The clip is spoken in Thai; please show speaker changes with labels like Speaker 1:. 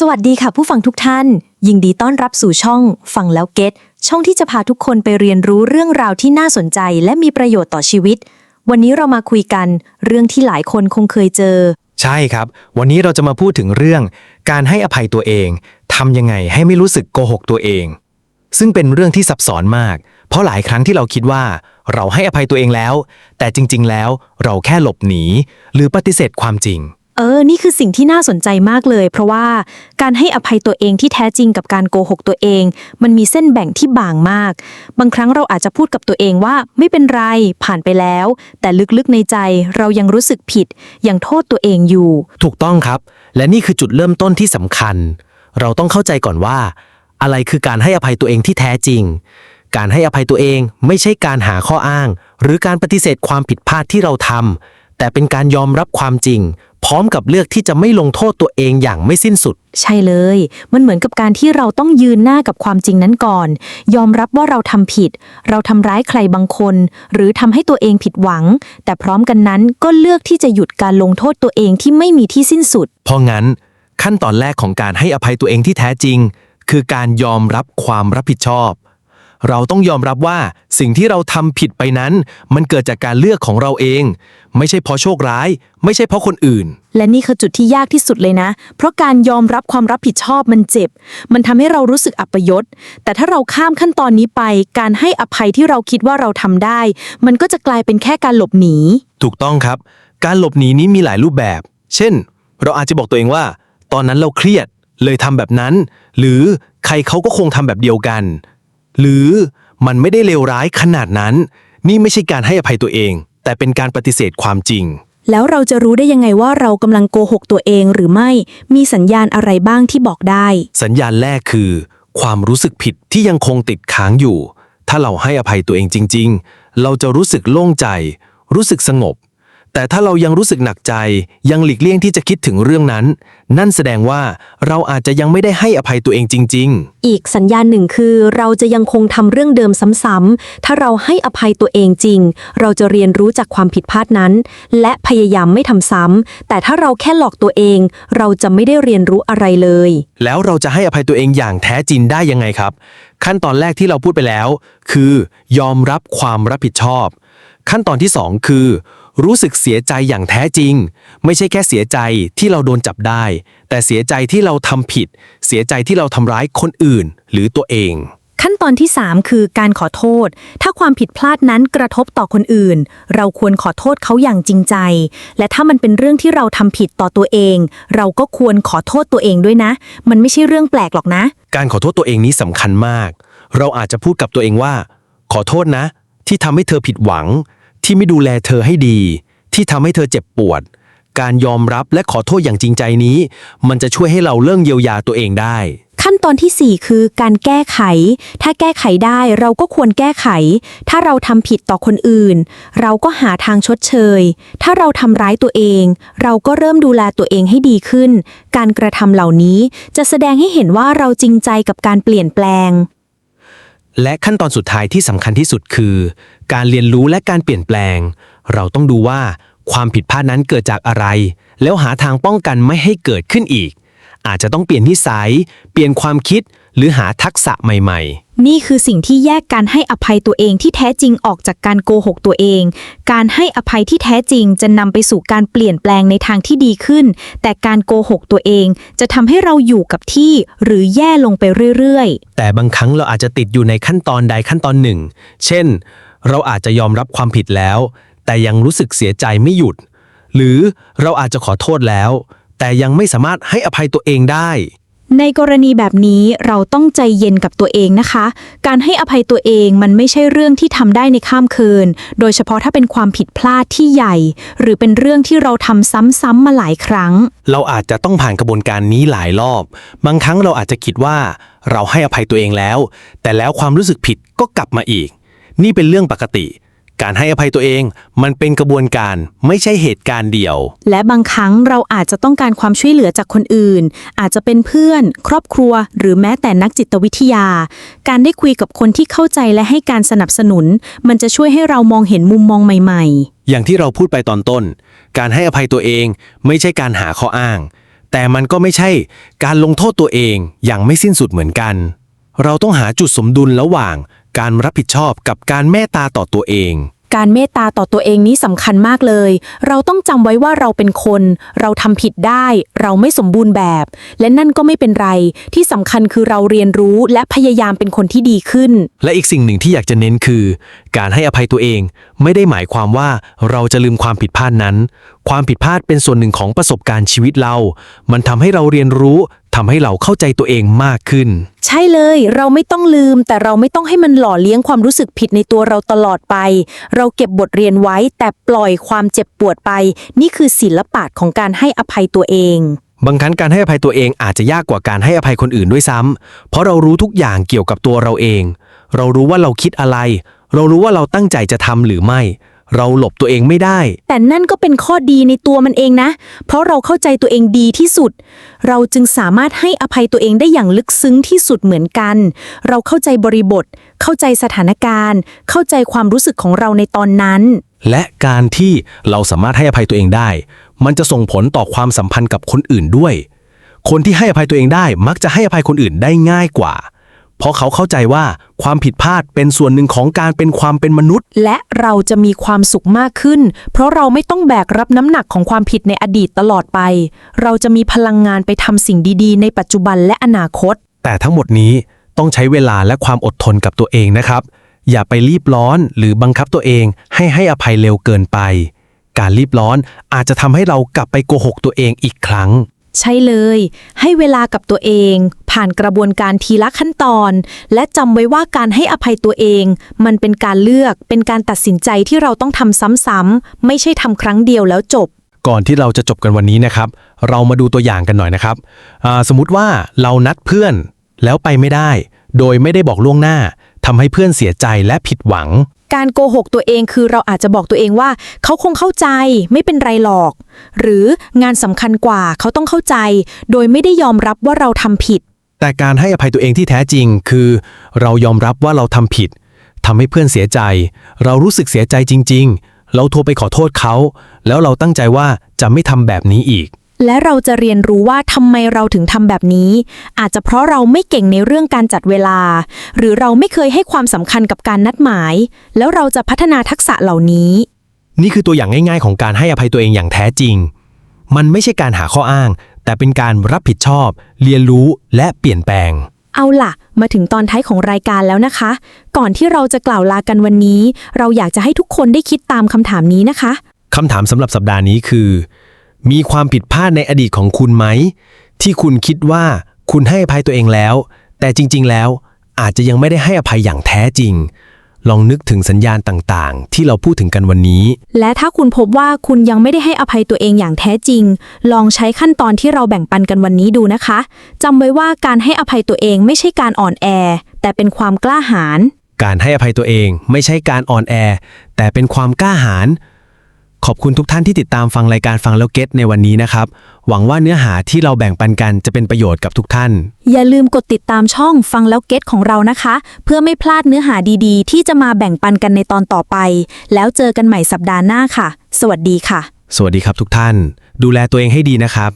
Speaker 1: สวัสดีค่ะผู้ฟังทุกท่าน ยินดีต้อนรับสู่ช่องฟังแล้วเก็ตช่องที่จะพาทุกคนไปเรียนรู้เรื่องราวที่น่าสนใจ และมีประโยชน์ต่อชีวิต วันนี้เรามาคุยกันเรื่องที่หลายคนคงเคยเจอ
Speaker 2: ใช่ครับ วันนี้เราจะมาพูดถึงเรื่อง การให้อภัยตัวเองทำยังไงให้ไม่รู้สึกโกหกตัวเอง ซึ่งเป็นเรื่องที่ซับซ้อนมาก เพราะหลายครั้งที่เราคิดว่า เราให้อภัยตัวเองแล้ว แต่จริง ๆ แล้วเราแค่หลบหนี หรือปฏิเสธความจริง
Speaker 1: เออ นี่คือสิ่งที่น่าสนใจมากเลย เพราะว่าการให้อภัยตัวเองที่แท้จริงกับการโกหกตัวเอง มันมีเส้นแบ่งที่บางมาก บางครั้งเราอาจจะพูดกับตัวเองว่าไม่เป็นไรผ่านไปแล้ว แต่ลึกๆในใจเรายังรู้สึกผิด ยังโทษตัวเองอยู่
Speaker 2: ถูกต้องครับ และนี่คือจุดเริ่มต้นที่สำคัญ เราต้องเข้าใจก่อนว่า อะไรคือการให้อภัยตัวเองที่แท้จริง การให้อภัยตัวเองไม่ใช่การหาข้ออ้าง หรือการปฏิเสธความผิดพลาดที่เราทำแต่เป็นการยอมรับความจริง พร้อมกับเลือกที่จะไม่ลงโทษตัวเองอย่างไม่สิ้นสุด
Speaker 1: ใช่เลย มันเหมือนกับการที่เราต้องยืนหน้ากับความจริงนั้นก่อน ยอมรับว่าเราทำผิด เราทำร้ายใครบางคน หรือทำให้ตัวเองผิดหวัง แต่พร้อมกันนั้นก็เลือกที่จะหยุดการลงโทษตัวเองที่ไม่มีที่สิ้นสุด
Speaker 2: เพราะงั้น ขั้นตอนแรกของการให้อภัยตัวเองที่แท้จริง คือการยอมรับความรับผิดชอบ เราต้องยอมรับว่าสิ่งที่เราทำผิดไปนั้น มันเกิดจากการเลือกของเราเอง ไม่ใช่เพราะโชคร้าย ไม่ใช่เพราะคนอื่น
Speaker 1: และนี่คือจุดที่ยากที่สุดเลยนะ เพราะการยอมรับความรับผิดชอบมันเจ็บ มันทำให้เรารู้สึกอัปยศ แต่ถ้าเราข้ามขั้นตอนนี้ไป การให้อภัยที่เราคิดว่าเราทำได้ มันก็จะกลายเป็นแค่การหลบหนี
Speaker 2: ถูกต้องครับ การหลบหนีนี้มีหลายรูปแบบ เช่น เราอาจจะบอกตัวเองว่า ตอนนั้นเราเครียด เลยทำแบบนั้น หรือใครเขาก็คงทำแบบเดียวกัน หรือมันไม่ได้เลวร้ายขนาดนั้น นี่ไม่ใช่การให้อภัยตัวเอง แต่เป็นการปฏิเสธความจริง
Speaker 1: แล้วเราจะรู้ได้ยังไงว่าเรากำลังโกหกตัวเองหรือไม่ มีสัญญาณอะไรบ้างที่บอกได้
Speaker 2: สัญญาณแรกคือ ความรู้สึกผิดที่ยังคงติดค้างอยู่ ถ้าเราให้อภัยตัวเองจริง ๆ เราจะรู้สึกโล่งใจ รู้สึกสงบ แต่ถ้าเรายังรู้สึกหนักใจ ยังหลีกเลี่ยงที่จะคิดถึงเรื่องนั้น นั่นแสดงว่าเราอาจจะยังไม่ได้ให้อภัยตัวเองจริง
Speaker 1: อีกสัญญาณหนึ่งคือเราจะยังคงทำเรื่องเดิมซ้ำๆ ถ้าเราให้อภัยตัวเองจริง เราจะเรียนรู้จากความผิดพลาดนั้น และพยายามไม่ทำซ้ำ แต่ถ้าเราแค่หลอกตัวเอง เราจะไม่ได้เรียนรู้อะไรเลย
Speaker 2: ๆแล้วเราจะให้อภัยตัวเองอย่างแท้จริงได้ยังไงครับ ขั้นตอนแรกที่เราพูดไปแล้ว คือ ยอมรับความรับผิดชอบ ขั้นตอนที่สองคือ รู้สึกเสียใจอย่างแท้จริง ไม่ใช่แค่เสียใจที่เราโดนจับได้ แต่เสียใจที่เราทำผิด เสียใจที่เราทำร้ายคนอื่น หรือตัวเอง
Speaker 1: ขั้นตอนที่ 3 คือการขอโทษ ถ้าความผิดพลาดนั้นกระทบต่อคนอื่น เราควรขอโทษเขาอย่างจริงใจ และถ้ามันเป็นเรื่องที่เราทำผิดต่อตัวเอง เราก็ควรขอโทษตัวเองด้วยนะ มันไม่ใช่เรื่องแปลกหรอกนะ
Speaker 2: การขอโทษตัวเองนี้สำคัญมาก เราอาจจะพูดกับตัวเองว่า ขอโทษนะ ที่ทำให้เธอผิดหวัง ที่ไม่ดูแลเธอให้ดี ที่ทำให้เธอเจ็บปวด การยอมรับและขอโทษอย่างจริงใจนี้ มันจะช่วยให้เราเริ่มเยียวยาตัวเองได้
Speaker 1: ขั้นตอนทีสี่ 4 คือการแก้ไข ถ้าแก้ไขได้เราก็ควรแก้ไข ถ้าเราทำผิดต่อคนอื่น เราก็หาทางชดเชย ถ้าเราทำร้ายตัวเอง เราก็เริ่มดูแลตัวเองให้ดีขึ้น การกระทำเหล่านี้จะแสดงให้เห็นว่าเราจริงใจกับการเปลี่ยนแปลง
Speaker 2: และขั้นตอนสุดท้ายที่สำคัญที่สุดคือ การเรียนรู้และการเปลี่ยนแปลง เราต้องดูว่าความผิดพลาดนั้นเกิดจากอะไร แล้วหาทางป้องกันไม่ให้เกิดขึ้นอีก อาจจะต้องเปลี่ยนนิสัย เปลี่ยนความคิด หรือหาทักษะใหม่ๆ
Speaker 1: นี่คือสิ่งที่แยกการให้อภัยตัวเองที่แท้จริงออกจากการโกหกตัวเอง การให้อภัยที่แท้จริงจะนำไปสู่การเปลี่ยนแปลงในทางที่ดีขึ้น แต่การโกหกตัวเองจะทำให้เราอยู่กับที่หรือแย่ลงไปเรื่อยๆ
Speaker 2: แต่บางครั้งเราอาจจะติดอยู่ในขั้นตอนใดขั้นตอนหนึ่ง เช่น เราอาจจะยอมรับความผิดแล้ว แต่ยังรู้สึกเสียใจไม่หยุด หรือเราอาจจะขอโทษแล้ว แต่ยังไม่สามารถให้อภัยตัวเองได้
Speaker 1: ในกรณีแบบนี้เราต้องใจเย็นกับตัวเองนะคะ การให้อภัยตัวเองมันไม่ใช่เรื่องที่ทำได้ในข้ามคืน โดยเฉพาะถ้าเป็นความผิดพลาดที่ใหญ่ หรือเป็นเรื่องที่เราทำซ้ำๆมาหลายครั้ง
Speaker 2: เราอาจจะต้องผ่านกระบวนการนี้หลายรอบ บางครั้งเราอาจจะคิดว่าเราให้อภัยตัวเองแล้ว แต่แล้วความรู้สึกผิดก็กลับมาอีก นี่เป็นเรื่องปกติ การให้อภัยตัวเอง มันเป็นกระบวนการไม่ใช่เหตุการณ์เดียว
Speaker 1: และบางครั้งเราอาจจะต้องการความช่วยเหลือจากคนอื่น อาจจะเป็นเพื่อน ครอบครัว หรือแม้แต่นักจิตวิทยา การได้คุยกับคนที่เข้าใจและให้การสนับสนุน มันจะช่วยให้เรามองเห็นมุมมองใหม่ๆ
Speaker 2: อย่างที่เราพูดไปตอนต้น การให้อภัยตัวเองไม่ใช่การหาข้ออ้าง แต่มันก็ไม่ใช่การลงโทษตัวเองอย่างไม่สิ้นสุดเหมือนกัน เราต้องหาจุดสมดุลระหว่าง การรับผิดชอบกับการเมตตาต่อตัวเอง
Speaker 1: การเมตตาต่อตัวเองนี้สำคัญมากเลย เราต้องจำไว้ว่าเราเป็นคน เราทำผิดได้ เราไม่สมบูรณ์แบบ และนั่นก็ไม่เป็นไร ที่สำคัญคือเราเรียนรู้และพยายามเป็นคนที่ดีขึ้น
Speaker 2: และอีกสิ่งหนึ่งที่อยากจะเน้นคือ การให้อภัยตัวเอง ไม่ได้หมายความว่าเราจะลืมความผิดพลาดนั้น ความผิดพลาดเป็นส่วนหนึ่งของประสบการณ์ชีวิตเรา มันทำให้เราเรียนรู้ ทำให้เราเข้าใจตัวเองมากขึ้น
Speaker 1: ใช่เลย เราไม่ต้องลืม แต่เราไม่ต้องให้มันหล่อเลี้ยงความรู้สึกผิดในตัวเราตลอดไป เราเก็บบทเรียนไว้ แต่ปล่อยความเจ็บปวดไป นี่คือศิลปะของการให้อภัยตัวเอง
Speaker 2: บางครั้งการให้อภัยตัวเองอาจจะยากกว่าการให้อภัยคนอื่นด้วยซ้ำเพราะเรารู้ทุกอย่างเกี่ยวกับตัวเราเอง เรารู้ว่าเราคิดอะไร เรารู้ว่าเราตั้งใจจะทำหรือไม่ เราหลบตัวเองไม่ได้
Speaker 1: แต่นั่นก็เป็นข้อดีในตัวมันเองนะ เพราะเราเข้าใจตัวเองดีที่สุด เราจึงสามารถให้อภัยตัวเองได้อย่างลึกซึ้งที่สุดเหมือนกัน เราเข้าใจบริบท เข้าใจสถานการณ์ เข้าใจความรู้สึกของเราในตอนนั้น
Speaker 2: และการที่เราสามารถให้อภัยตัวเองได้ มันจะส่งผลต่อความสัมพันธ์กับคนอื่นด้วย คนที่ให้อภัยตัวเองได้มักจะให้อภัยคนอื่นได้ง่ายกว่า เพราะเขาเข้าใจว่าความผิดพลาดเป็นส่วนหนึ่งของการเป็นความเป็นมนุษย์
Speaker 1: และเราจะมีความสุขมากขึ้น เพราะเราไม่ต้องแบกรับน้ำหนักของความผิดในอดีตตลอดไป เราจะมีพลังงานไปทำสิ่งดีๆ ในปัจจุบันและอนาคต
Speaker 2: แต่ทั้งหมดนี้ต้องใช้เวลาและความอดทนกับตัวเองนะครับ อย่าไปรีบร้อนหรือบังคับตัวเอง ให้ให้อภัยเร็วเกินไป การรีบร้อนอาจจะทำให้เรากลับไปโกหกตัวเองอีกครั้ง
Speaker 1: ใช่เลย ให้เวลากับตัวเอง ผ่านกระบวนการทีละขั้นตอน และจำไว้ว่าการให้อภัยตัวเอง มันเป็นการเลือกเป็นการตัดสินใจที่เราต้องทำซ้ำๆไม่ใช่ทำครั้งเดียวแล้วจบ
Speaker 2: ก่อนที่เราจะจบกันวันนี้นะครับ เรามาดูตัวอย่างกันหน่อยนะครับสมมติว่าเรานัดเพื่อนแล้วไปไม่ได้ โดยไม่ได้บอกล่วงหน้า ทำให้เพื่อนเสียใจและผิดหวัง
Speaker 1: การโกหกตัวเองคือเราอาจจะบอกตัวเองว่า เขาคงเข้าใจไม่เป็นไรหรอก หรืองานสำคัญกว่าเขาต้องเข้าใจ โดยไม่ได้ยอมรับว่าเราทำผิด
Speaker 2: แต่การให้อภัยตัวเองที่แท้จริงคือ เรายอมรับว่าเราทำผิดทำให้เพื่อนเสียใจ เรารู้สึกเสียใจจริง ๆ เราโทรไปขอโทษเขา แล้วเราตั้งใจว่าจะไม่ทำแบบนี้อีก
Speaker 1: และเราจะเรียนรู้ว่าทำไมเราถึงทำแบบนี้ อาจจะเพราะเราไม่เก่งในเรื่องการจัดเวลา หรือเราไม่เคยให้ความสำคัญกับการนัดหมาย แล้วเราจะพัฒนาทักษะเหล่านี้
Speaker 2: นี่คือตัวอย่างง่ายๆ ของการให้อภัยตัวเองอย่างแท้จริง มันไม่ใช่การหาข้ออ้าง แต่เป็นการรับผิดชอบ เรียนรู้และเปลี่ยนแปลง
Speaker 1: เอาล่ะ มาถึงตอนท้ายของรายการแล้วนะคะ ก่อนที่เราจะกล่าวลากันวันนี้ เราอยากจะให้ทุกคนได้คิดตามคำถามนี้นะคะ
Speaker 2: คำถามสำหรับสัปดาห์นี้คือ มีความผิดพลาดในอดีตของคุณไหม ที่คุณคิดว่าคุณให้อภัยตัวเองแล้ว แต่จริง ๆ แล้วอาจจะยังไม่ได้ให้อภัยอย่างแท้จริง ลองนึกถึงสัญญาณต่างๆ ที่เราพูดถึงกันวันนี้
Speaker 1: และถ้าคุณพบว่าคุณยังไม่ได้ให้อภัยตัวเองอย่างแท้จริง ลองใช้ขั้นตอนที่เราแบ่งปันกันวันนี้ดูนะคะจำไว้ว่าการให้อภัยตัวเองไม่ใช่การอ่อนแอ แต่เป็นความกล้าหาญ
Speaker 2: การให้อภัยตัวเองไม่ใช่การอ่อนแอ แต่เป็นความกล้าหาญ ขอบคุณทุกท่านที่ติดตามฟังรายการฟังแล้วเก็ตในวันนี้นะครับ หวังว่าเนื้อหาที่เราแบ่งปันกันจะเป็นประโยชน์กับทุกท่าน
Speaker 1: อย่าลืมกดติดตามช่องฟังแล้วเก็ตของเรานะคะ เพื่อไม่พลาดเนื้อหาดีๆ ที่จะมาแบ่งปันกันในตอนต่อไป แล้วเจอกันใหม่สัปดาห์หน้าค่ะ สวัสดีค่ะ
Speaker 2: สวัสดีครับทุกท่าน ดูแลตัวเองให้ดีนะครับ